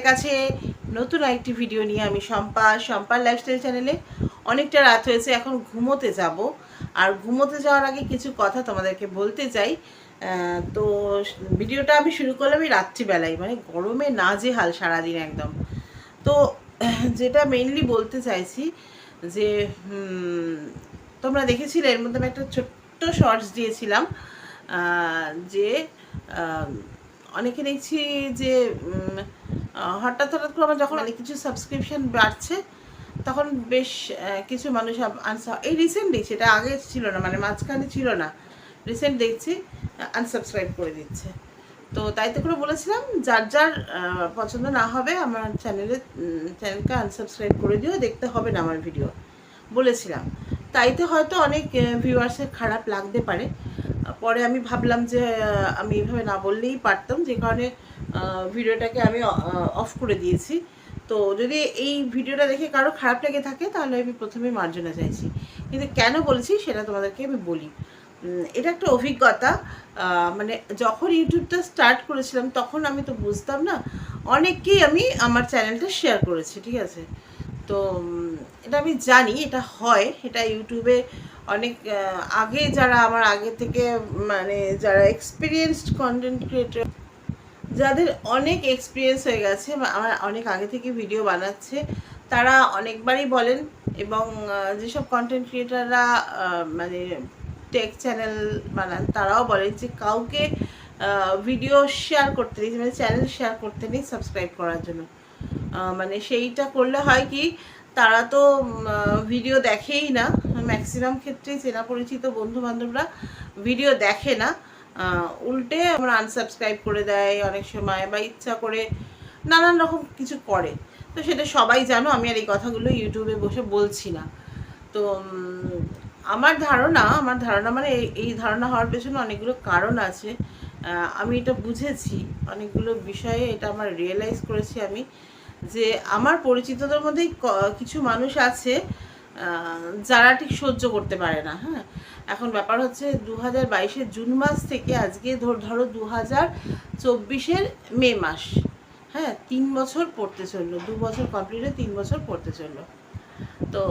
তোমাদের কাছে নতুন একটি ভিডিও নিয়ে আমি শম্পা, শম্পার লাইফস্টাইল চ্যানেলে অনেকটা রাত হয়েছে, এখন ঘুমোতে যাব। আর ঘুমোতে যাওয়ার আগে কিছু কথা তোমাদেরকে বলতে চাই। তো ভিডিওটা আমি শুরু করলাম এই রাত্রিবেলায় মানে গরমে না যে হাল সারাদিন একদম। তো যেটা মেইনলি বলতে চাইছি যে তোমরা দেখেছিলে এর মধ্যে আমি একটা ছোট্ট শর্টস দিয়েছিলাম যে অনেকে দেখছি যে হঠাৎ হঠাৎ করে আমার যখন অনেক কিছু সাবস্ক্রিপশন বাড়ছে, তখন বেশ কিছু মানুষ আনসার এই রিসেন্টলি সেটা আগে ছিল না মানে মাঝখানে ছিল না। রিসেন্ট দেখছি আনসাবস্ক্রাইব করে দিচ্ছে। তো তাই তো করে বলেছিলাম, যার যার পছন্দ না হবে, আমার চ্যানেলে চ্যানেলকে আনসাবস্ক্রাইব করে দিও, দেখতে হবে না আমার ভিডিও বলেছিলাম। তাইতে হয়তো অনেক ভিউয়ার্সের খারাপ লাগতে পারে। পরে আমি ভাবলাম যে আমি এভাবে না বললেই পারতাম, যে কারণে ভিডিওটাকে আমি অফ করে দিয়েছি। তো যদি এই ভিডিওটা দেখে কারও খারাপ লেগে থাকে, তাহলে আমি প্রথমে মার্জনা চাইছি। কিন্তু কেন বলেছি, সেটা তোমাদেরকে আমি বলি। এটা একটা অভিজ্ঞতা। মানে যখন ইউটিউবটা স্টার্ট করেছিলাম, তখন আমি তো বুঝতাম না, অনেককেই আমি আমার চ্যানেলটা শেয়ার করেছি, ঠিক আছে? তো এটা আমি জানি, এটা হয়। এটা ইউটিউবে অনেক আগে যারা আমার আগে থেকে মানে যারা এক্সপিরিয়েন্সড কন্টেন্ট ক্রিয়েটর যাদের অনেক এক্সপিরিয়েন্স হয়ে গেছে বা আমার অনেক আগে থেকে ভিডিও বানাচ্ছে, তারা অনেকবারই বলেন এবং যেসব কন্টেন্ট ক্রিয়েটাররা মানে টেক চ্যানেল বানান, তারাও বলেন যে কাউকে ভিডিও শেয়ার করতে নেই মানে চ্যানেল শেয়ার করতে নেই সাবস্ক্রাইব করার জন্য। মানে সেইটা করলে হয় কি, তারা তো ভিডিও দেখেই না। ম্যাক্সিমাম ক্ষেত্রেই চেনা পরিচিত বন্ধু বান্ধবরা ভিডিও দেখে না। উল্টে আমরা আনসাবস্ক্রাইব করে দেয় অনেক সময় বা ইচ্ছা করে নানান রকম কিছু করে। তো সেটা সবাই জানো, আমি আর এই কথাগুলো ইউটিউবে বসে বলছি না। তো আমার ধারণা আমার ধারণা মানে এই- ধারণা হওয়ার পেছনে অনেকগুলো কারণ আছে। আমি এটা বুঝেছি, অনেকগুলো বিষয়ে এটা আমার রিয়েলাইজ করেছি আমি যে আমার পরিচিতদের মধ্যেই কিছু মানুষ আছে যারা ঠিক সহ্য করতে পারে না হ্যাঁ? এখন ব্যাপার হচ্ছে দু হাজার বাইশের জুন মাস থেকে আজকে ধর, ধরো দু হাজার চব্বিশের মে মাস হ্যাঁ? তিন বছর পড়তে চলল, দু বছর কমপ্লিট হয়ে তিন বছর পড়তে চলল। তো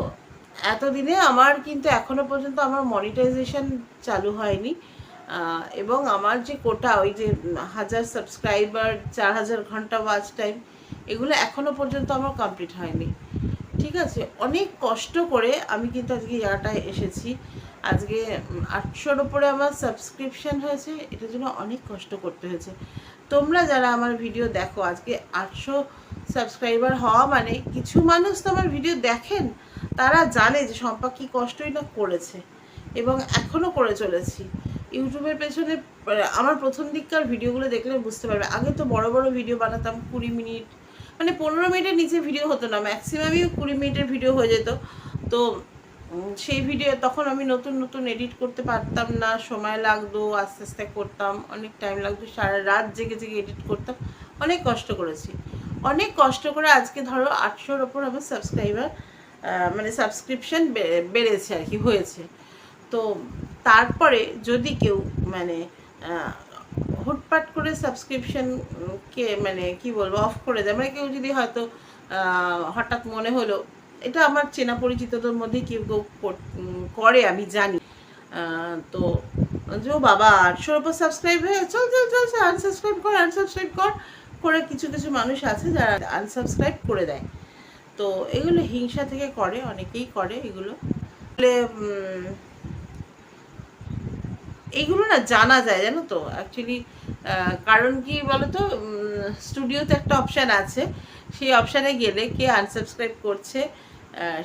এতদিনে আমার কিন্তু এখনও পর্যন্ত আমার মনিটাইজেশন চালু হয়নি এবং আমার যে কোটা, ওই যে হাজার সাবস্ক্রাইবার চার হাজার ঘণ্টা ওয়াচ টাইম এগুলো এখনও পর্যন্ত আমার কমপ্লিট হয়নি। ঠিক আছে, অনেক কষ্ট করে আমি কিন্তু আজকে ইয়াটায় এসেছি। আজকে আটশোর ওপরে আমার সাবস্ক্রিপশন হয়েছে, এটার জন্য অনেক কষ্ট করতে হয়েছে। তোমরা যারা আমার ভিডিও দেখো, আজকে আটশো সাবস্ক্রাইবার হওয়া মানে কিছু মানুষ তো আমার ভিডিও দেখেন, তারা জানে যে শম্পা কী কষ্টই না করেছে এবং এখনও করে চলেছি। ইউটিউবের পেছনে, আমার প্রথম দিককার ভিডিওগুলো দেখলে বুঝতে পারবে। আগে তো বড় বড় ভিডিও বানাতাম কুড়ি মিনিট মানে পনেরো মিনিটের নিচে ভিডিও হতো না ম্যাক্সিমামই কুড়ি মিনিটের ভিডিও হয়ে যেত। তো সেই ভিডিও তখন আমি নতুন নতুন এডিট করতে পারতাম না, সময় লাগতো, আস্তে আস্তে করতাম, অনেক টাইম লাগতো, সারা রাত জেগে জেগে এডিট করতাম। অনেক কষ্ট করেছি। অনেক কষ্ট করে আজকে ধরো আটশোর ওপর আমার সাবস্ক্রাইবার মানে সাবস্ক্রিপশন বেড়েছে আর কি, হয়েছে। তো তারপরে যদি কেউ মানে হুটপাট করে সাবস্ক্রিপশন কে মানে কি বলব অফ করে দেয়। মানে কেউ যদি হয়তো হঠাৎ মনে হলো, এটা আমার চেনা পরিচিতদের মধ্যে কেউ কেউ করে আমি জানি। তো, যে বাবা আটশোর ওপর সাবস্ক্রাইব হয়ে, চল চল চল আনসাবস্ক্রাইব কর আনসাবস্ক্রাইব কর, করে কিছু কিছু মানুষ আছে যারা আনসাবস্ক্রাইব করে দেয়। তো, এগুলো হিংসা থেকে করে, অনেকেই করে এগুলো। এইগুলো না জানা যায়, জানো তো? অ্যাকচুয়ালি কারণ কি বলতো? স্টুডিওতে একটা অপশান আছে। সেই অপশানে গেলে কে আনসাবস্ক্রাইব করছে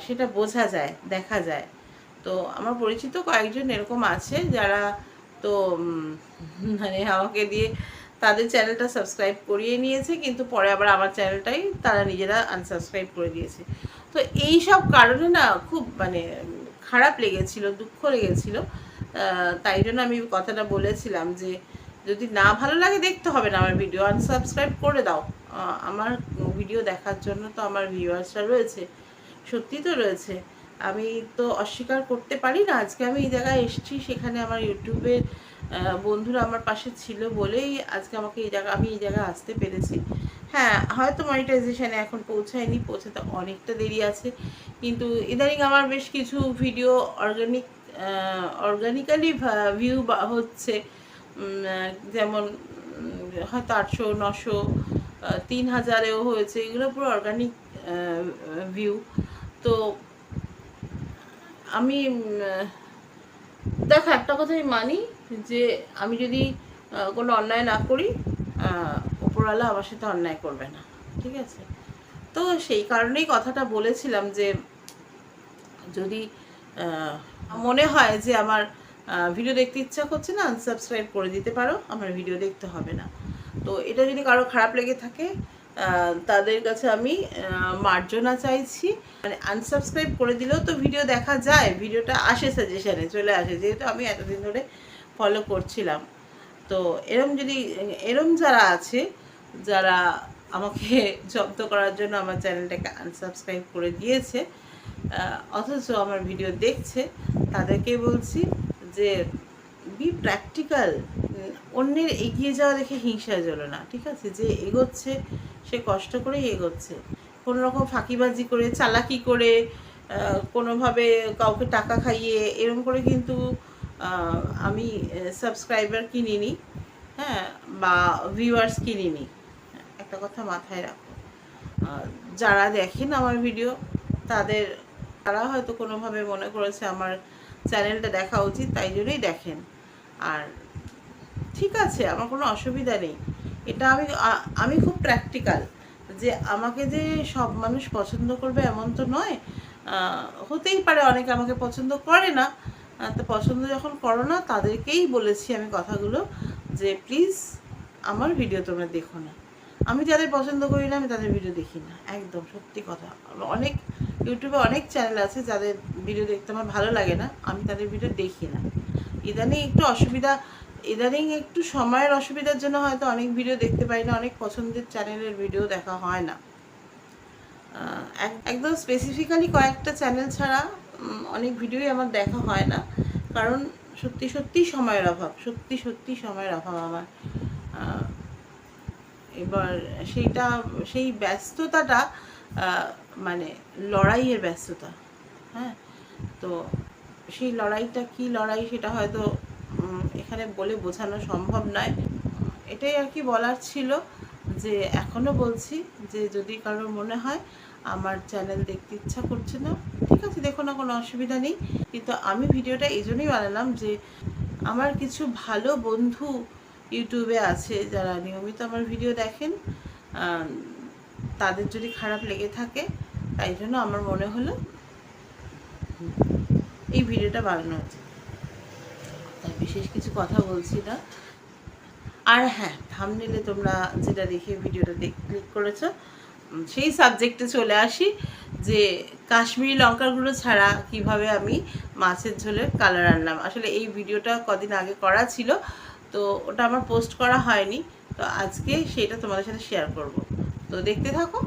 সেটা বোঝা যায়, দেখা যায়। তো আমার পরিচিত কয়েকজন এরকম আছে যারা তো মানে আমাকে দিয়ে তাদের চ্যানেলটা সাবস্ক্রাইব করিয়ে নিয়েছে, কিন্তু পরে আবার আমার চ্যানেলটাই তারা নিজেরা আনসাবস্ক্রাইব করে দিয়েছে। তো এই সব কারণে না খুব মানে খারাপ লেগেছিল, দুঃখ লেগেছিল। তাই জন্য আমি কথাটা বলেছিলাম যে যদি না ভালো লাগে দেখতে হবে না আমার ভিডিও আনসাবস্ক্রাইব করে দাও। আমার ভিডিও দেখার জন্য তো আমার ভিউয়ার্সরা রয়েছে সত্যি তো রয়েছে। আমি তো অস্বীকার করতে পারি না। আজকে আমি এই জায়গায় এসেছি, সেখানে আমার ইউটিউবের বন্ধুরা আমার পাশে ছিল বলেই আজকে আমাকে এই জায়গা আমি এই জায়গায় আসতে পেরেছি। হ্যাঁ হয়তো মনিটাইজেশানে এখন পৌঁছায়নি, পৌঁছাতে অনেকটা দেরি আছে। কিন্তু ইদানিং আমার বেশ কিছু ভিডিও অর্গানিক অর্গানিক্যালি ভিউ হচ্ছে যেমন হয়তো আটশো, নশো তিন হাজারেও হয়েছে, এগুলো পুরো অর্গানিক ভিউ তো আমি দেখো, একটা কথাই মানি যে আমি যদি কোনো অন্যায় না করি ওপরওয়ালা আমার সাথে অন্যায় করবে না, ঠিক আছে? তো সেই কারণেই কথাটা বলেছিলাম যে যদি মনে হয় যে আমার ভিডিও দেখতে ইচ্ছা করছে না আনসাবস্ক্রাইব করে দিতে পারো, আমার ভিডিও দেখতে হবে না। তো এটা যদি কারও খারাপ লেগে থাকে তাদের কাছে আমি মার্জনা চাইছি। মানে আনসাবস্ক্রাইব করে দিলেও তো ভিডিও দেখা যায় ভিডিওটা আসে সাজেশানে চলে আসে, যেহেতু আমি এতদিন ধরে ফলো করছিলাম। তো এরম যদি, এরম যারা আছে, যারা আমাকে জব্দ করার জন্য আমার চ্যানেলটাকে আনসাবস্ক্রাইব করে দিয়েছে অথচ আমার ভিডিও দেখছে, তাদেরকে বলছি যে বি প্র্যাকটিক্যাল অন্যের এগিয়ে যাওয়া দেখে হিংসা জ্বলো না, ঠিক আছে? যে এগোচ্ছে, সে কষ্ট করেই এগোচ্ছে। কোনো রকম ফাঁকিবাজি করে, চালাকি করে কোনোভাবে কাউকে টাকা খাইয়ে এরকম করে কিন্তু আমি সাবস্ক্রাইবার কিনিনি হ্যাঁ বা ভিউয়ার্স কিনিনি। একটা কথা মাথায় রাখো। যারা দেখেন আমার ভিডিও, তাদের তারা হয়তো কোনোভাবে মনে করেছে আমার চ্যানেলটা দেখা উচিত, তাই জন্যই দেখেন। আর ঠিক আছে, আমার কোনো অসুবিধা নেই। এটা আমি আমি খুব প্র্যাকটিক্যাল যে আমাকে যে সব মানুষ পছন্দ করবে এমন তো নয়। হতেই পারে অনেকে আমাকে পছন্দ করে না। তো পছন্দ যখন করো না, তাদেরকেই বলেছি আমি কথাগুলো যে প্লিজ আমার ভিডিও তোমরা দেখো না। আমি যাদের পছন্দ করি না, আমি তাদের ভিডিও দেখি না। একদম সত্যি কথা। অনেক ইউটিউবে অনেক চ্যানেল আছে যাদের ভিডিও দেখতে আমার ভালো লাগে না, আমি তাদের ভিডিও দেখি না। ইদানিং একটু অসুবিধা, ইদানিং একটু সময়ের অসুবিধার জন্য হয়তো অনেক ভিডিও দেখতে পাই না, অনেক পছন্দের চ্যানেলের ভিডিও দেখা হয় না। এক- একদম স্পেসিফিক্যালি কয়েকটা চ্যানেল ছাড়া অনেক ভিডিওই আমার দেখা হয় না। কারণ সত্যি সত্যি সময়ের অভাব, সত্যি সত্যি সময়ের অভাব আমার। এবার সেইটা, সেই ব্যস্ততাটা মানে লড়াইয়ের ব্যস্ততা হ্যাঁ? তো সেই লড়াইটা কি লড়াই সেটা হয়তো এখানে বলে বোঝানো সম্ভব নয়। এটাই আর কি বলার ছিল যে এখনও বলছি যে যদি কারোর মনে হয় আমার চ্যানেল দেখতে ইচ্ছা করছে না, ঠিক আছে, দেখো না, কোনো অসুবিধা নেই। কিন্তু আমি ভিডিওটা এই জন্যই বানালাম যে আমার কিছু ভালো বন্ধু ইউটিউবে আছে যারা নিয়মিত আমার ভিডিও দেখেন। তাদের যদি খারাপ লেগে থাকে তাই জন্য আমার মনে হলো এই ভিডিওটা বানানো উচিত। তাই বিশেষ কিছু কথা বলছি না। আর হ্যাঁ থামনেলে তোমরা যেটা দেখে ভিডিওটা দেখ ক্লিক করেছ সেই সাবজেক্টে চলে আসি যে কাশ্মীরি লঙ্কার গুঁড়ো ছাড়া কীভাবে আমি মাছের ঝোলের কালার আনলাম। আসলে এই ভিডিওটা কদিন আগে করা ছিল, তো ওটা আমার পোস্ট করা হয়নি, তো আজকে সেটা তোমাদের সাথে শেয়ার করব। তো দেখতে থাকো।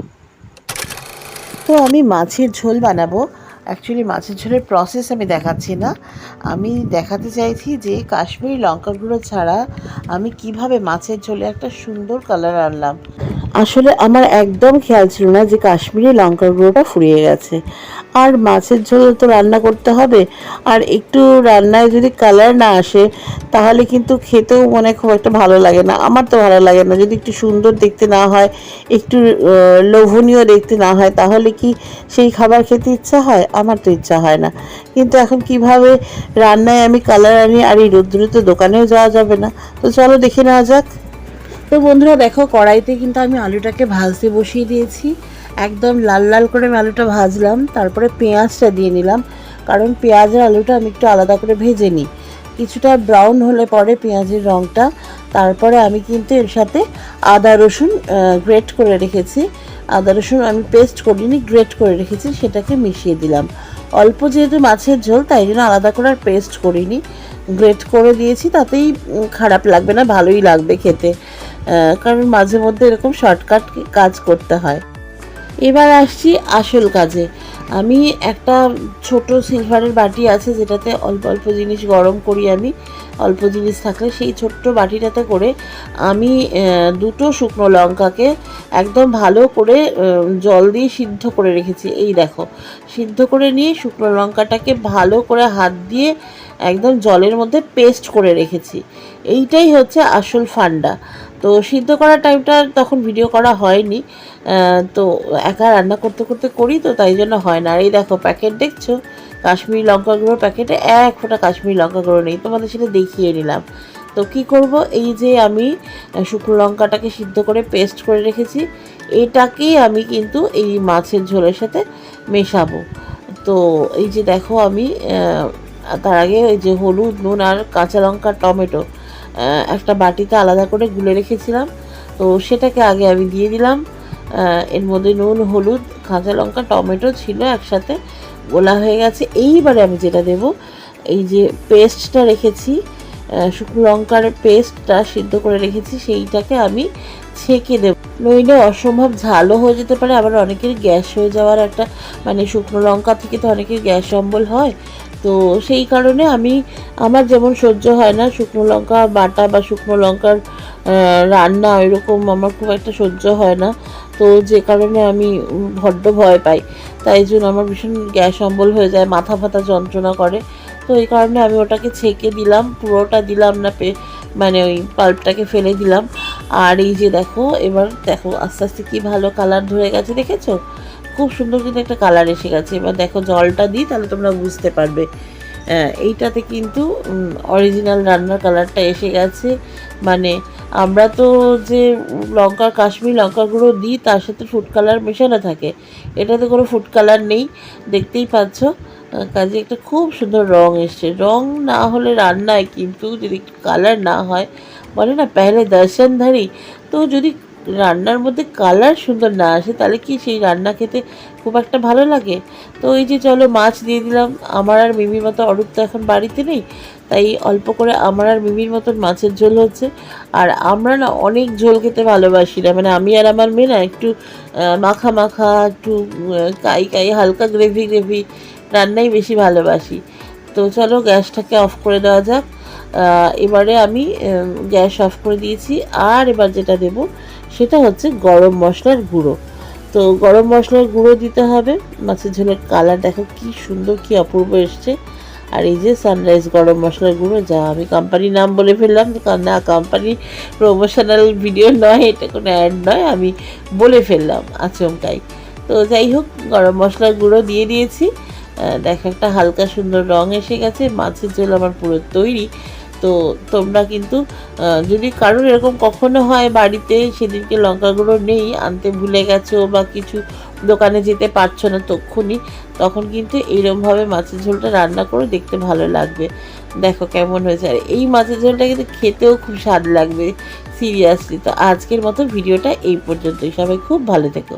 তো আমি মাছের ঝোল বানাবো। অ্যাকচুয়ালি মাছের ঝোলের প্রসেস আমি দেখাচ্ছি না। আমি দেখাতে চাইছি যে কাশ্মীরি লঙ্কা গুঁড়ো ছাড়া আমি কীভাবে মাছের ঝোলে একটা সুন্দর কালার আনলাম। আসলে আমার একদম খেয়াল ছিল না যে কাশ্মীরি লঙ্কার গুঁড়োটা ফুরিয়ে গেছে। আর মাছের ঝোল তো রান্না করতে হবে। আর একটু রান্নায় যদি কালার না আসে, তাহলে কিন্তু খেতেও মনে খুব একটা ভালো লাগে না। আমার তো ভালো লাগে না। যদি একটু সুন্দর দেখতে না হয়, একটু লোভনীয় দেখতে না হয়, তাহলে কি সেই খাবার খেতে ইচ্ছা হয়? আমার তো ইচ্ছা হয় না। কিন্তু এখন কীভাবে রান্নায় আমি কালার আনি আর এই রোদ্দুরে তো দোকানেও যাওয়া যাবে না। তো চলো দেখে নেওয়া যাক। তো বন্ধুরা দেখো, কড়াইতে কিন্তু আমি আলুটাকে ভাজতে বসিয়ে দিয়েছি। একদম লাল লাল করে আমি আলুটা ভাজলাম, তারপরে পেঁয়াজটা দিয়ে নিলাম। কারণ পেঁয়াজের আলুটা আমি একটু আলাদা করে ভেজে নিই। কিছুটা ব্রাউন হলে পরে পেঁয়াজের রঙটা তারপরে আমি কিন্তু এর সাথে আদা, রসুন গ্রেট করে রেখেছি। আদা, রসুন আমি পেস্ট করিনি গ্রেট করে রেখেছি, সেটাকে মিশিয়ে দিলাম। অল্প যেহেতু মাছের ঝোল, তাই জন্য আলাদা করে আর পেস্ট করিনি। গ্রেট করে দিয়েছি, তাতেই খারাপ লাগবে না, ভালোই লাগবে খেতে। কারণ মাঝে মধ্যে এরকম শর্টকাট কাজ করতে হয়। এবার আসছি আসল কাজে। আমি একটা ছোট সিলভারের বাটি আছে যেটাতে অল্প অল্প জিনিস গরম করি আমি। অল্প জিনিস থাকলে সেই ছোট্ট বাটিটাতে করে আমি দুটো শুকনো লঙ্কাকে একদম ভালো করে জল দিয়ে সিদ্ধ করে রেখেছি। এই দেখো, সিদ্ধ করে নিয়ে শুকনো লঙ্কাটাকে ভালো করে হাত দিয়ে একদম জলের মধ্যে পেস্ট করে রেখেছি। এইটাই হচ্ছে আসল ফান্ডা। তো সিদ্ধ করার টাইমটা তখন ভিডিও করা হয়নি। তো একা রান্না করতে করতে করি, তো তাই জন্য হয় না। আর এই দেখো প্যাকেট দেখছ? কাশ্মীরি লঙ্কা গুঁড়োর প্যাকেটে এক ফোঁটা কাশ্মীরি লঙ্কা গুঁড়ো নেই। তোমাদের সেটা দেখিয়ে নিলাম। তো কি করব? এই যে আমি শুকনো লঙ্কাটাকে সিদ্ধ করে পেস্ট করে রেখেছি। এটাকেই আমি কিন্তু এই মাছের ঝোলের সাথে মেশাবো। তো এই যে দেখো আমি তার আগে ওই যে হলুদ, নুন আর কাঁচা লঙ্কা, টমেটো একটা বাটিতে আলাদা করে গুলে রেখেছিলাম। তো সেটাকে আগে আমি দিয়ে দিলাম। এর মধ্যে নুন, হলুদ, কাঁচা লঙ্কা, টমেটো ছিল একসাথে, গোলা হয়ে গেছে। এইবারে আমি যেটা দেব, এই যে পেস্টটা রেখেছি শুকনো লঙ্কার পেস্টটা সিদ্ধ করে রেখেছি, সেইটাকে আমি ছেঁকে দেব। নইলে অসম্ভব ঝালও হয়ে যেতে পারে, আবার অনেকের গ্যাস হয়ে যাওয়ার একটা মানে শুকনো লঙ্কা থেকে তো অনেকের গ্যাস অম্বল হয় তো সেই কারণে আমি, আমার যেমন সহ্য হয় না, শুকনো লঙ্কা বাটা বা শুকনো লঙ্কার রান্না এরকম আমার খুব একটা সহ্য হয় না। তো যে কারণে আমি বড্ড ভয় পাই। তাই জন্য আমার ভীষণ গ্যাস অম্বল হয়ে যায়, মাথা ফাথা যন্ত্রণা করে। তো এই কারণে আমি ওটাকে ছেঁকে দিলাম, পুরোটা দিলাম না পে মানে ওই পাল্পটাকে ফেলে দিলাম। আর এই যে দেখো, এবার দেখো আস্তে আস্তে কি ভালো কালার ধরে গেছে, দেখেছ? খুব সুন্দর কিন্তু একটা কালার এসে গেছে। এবার দেখো জলটা দিই, তাহলে তোমরা বুঝতে পারবে। এইটাতে কিন্তু অরিজিনাল রান্নার কালারটা এসে গেছে। মানে আমরা তো যে লঙ্কা কাশ্মীর লঙ্কা গুঁড়ো দিই, তার সাথে ফুড কালার মেশানো থাকে। এটাতে কোনো ফুড কালার নেই, দেখতেই পাচ্ছ। কাজে একটা খুব সুন্দর রং এসছে। রং না হলে রান্নায় কিন্তু যদি কালার না হয়, বলে না পেহলে দর্শনধারী। তো যদি রান্নার মধ্যে কালার সুন্দর না আসে, তাহলে কি সেই রান্না খেতে খুব একটা ভালো লাগে? তো এই যে চলো মাছ দিয়ে দিলাম, আমার আর মিমির মতো অরূপ তো এখন বাড়িতে নেই, তাই অল্প করে আমার আর মিমির মতন মাছের ঝোল হচ্ছে। আর আমরা না অনেক ঝোল খেতে ভালোবাসি না মানে আমি আর আমার মেয়ে না একটু মাখা মাখা, একটু কাই কাই, হালকা গ্রেভি গ্রেভি রান্নাই বেশি ভালোবাসি। তো চলো গ্যাসটাকে অফ করে দেওয়া যাক। এবারে আমি গ্যাস অফ করে দিয়েছি, আর এবার যেটা দেব সেটা হচ্ছে গরম মশলার গুঁড়ো। তো গরম মশলার গুঁড়ো দিতে হবে। মাছের ঝোলের কালার দেখো কি সুন্দর, কি অপূর্ব এসছে। আর এই যে সানরাইজ গরম মশলার গুঁড়ো, যা আমি কোম্পানির নাম বলে ফেললাম না কোম্পানি প্রমোশনাল ভিডিও নয়, এটা কোনো অ্যাড নয়, আমি বলে ফেললাম আচমকাই তো যাই হোক, গরম মশলার গুঁড়ো দিয়ে দিয়েছি। দেখো একটা হালকা সুন্দর রং এসে গেছে। মাছের ঝোল আমার পুরো তৈরি। তো তোমরা কিন্তু যদি কারোর এরকম কখনো হয় বাড়িতে, সেদিনকে লঙ্কা গুঁড়ো নেই, আনতে ভুলে গেছো বা কিছু দোকানে যেতে পারছ না তক্ষুনি, তখন কিন্তু এইরকমভাবে মাছের ঝোলটা রান্না করে, দেখতে ভালো লাগবে। দেখো কেমন হয়েছে। আর এই মাছের ঝোলটা কিন্তু খেতেও খুব স্বাদ লাগবে, সিরিয়াসলি। তো আজকের মতো ভিডিওটা এই পর্যন্তই। সবাই খুব ভালো থেকো।